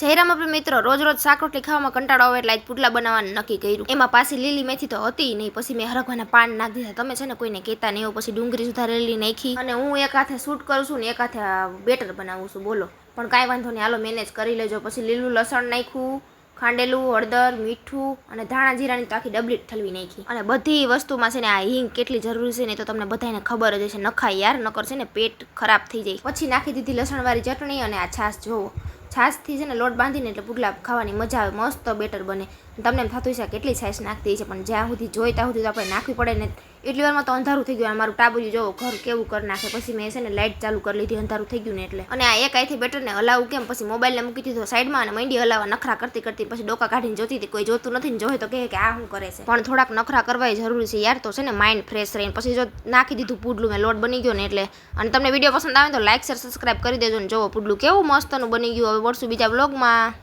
જયરામ આપણે મિત્રો રોજ રોજ શાક રોટલી ખાવામાં કંટાળો આવે એટલે આજ પુટલા બનાવવાનું નક્કી કર્યું. એમાં પાછી લીલી મેથી તો હતી નહીં, પછી મેં હરખવાના પાન નાખી દીધા. તમે છે ને કોઈને કહેતા નહીં પછી ડુંગળી સુધારેલી નાખી અને હું એક હાથે શૂટ કરું છું ને એક હાથે બેટર બનાવું છું, બોલો. પણ કાંઈ વાંધો નહીં, હાલો મેનેજ કરી લેજો. પછી લીલું લસણ નાખ્યું, ખાંડેલું, હળદર, મીઠું અને ધાણા જીરાની તો આખી ડબલી ઠલવી નાખી. અને બધી વસ્તુમાં છે ને આ હિંગ કેટલી જરૂરી છે ને તો તમને બધાને ખબર જ હશે. નખાય યાર, નકર છે ને પેટ ખરાબ થઈ જાય. પછી નાખી દીધી લસણવાળી ચટણી અને આ છાશ જોવો છાશથી છે ને લોટ બાંધીને એટલે પુડલા ખાવાની મજા આવે, મસ્ત બેટર બને. તમને એમ થતું હશે કેટલી છાશ નાખતી છે પણ જ્યાં સુધી જોઈ ત્યાં સુધી તો આપણે નાખવી પડે ને એટલી વારમાં તો અંધારું થઈ ગયું. અમારું મારું ટાબરિયું જોવો ઘર કેવું કરી નાખે. પછી મેં છે ને લાઇટ ચાલુ કરી લીધી, અંધારું થઈ ગયું ને એટલે. અને આ એક આઈથી બેટરને હલાવું કેમ? પછી મોબાઈલને મૂકી દીધો સાઈડમાં અને મંડી હલાવવા નખરા કરતી કરતી પછી ડોકા કાઢીને જોતી હતી. કોઈ જોતું નથી ને જોવે તો કહે કે આ શું કરે છે? પણ થોડાક નખરા કરવા જરૂરી છે. યાર તો છે ને માઇન્ડ ફ્રેશ રહીને. પછી જો નાખી દીધું પુડલું, મેં લોટ બની ગયો ને એટલે. અને તમને વીડિયો પસંદ આવે તો લાઇક શેર સબસ્ક્રાઈબ કરી દેજો ને. જોવો પુડલું કેવું મસ્તનું બની ગયું. હવે મળશું બીજા બ્લોગમાં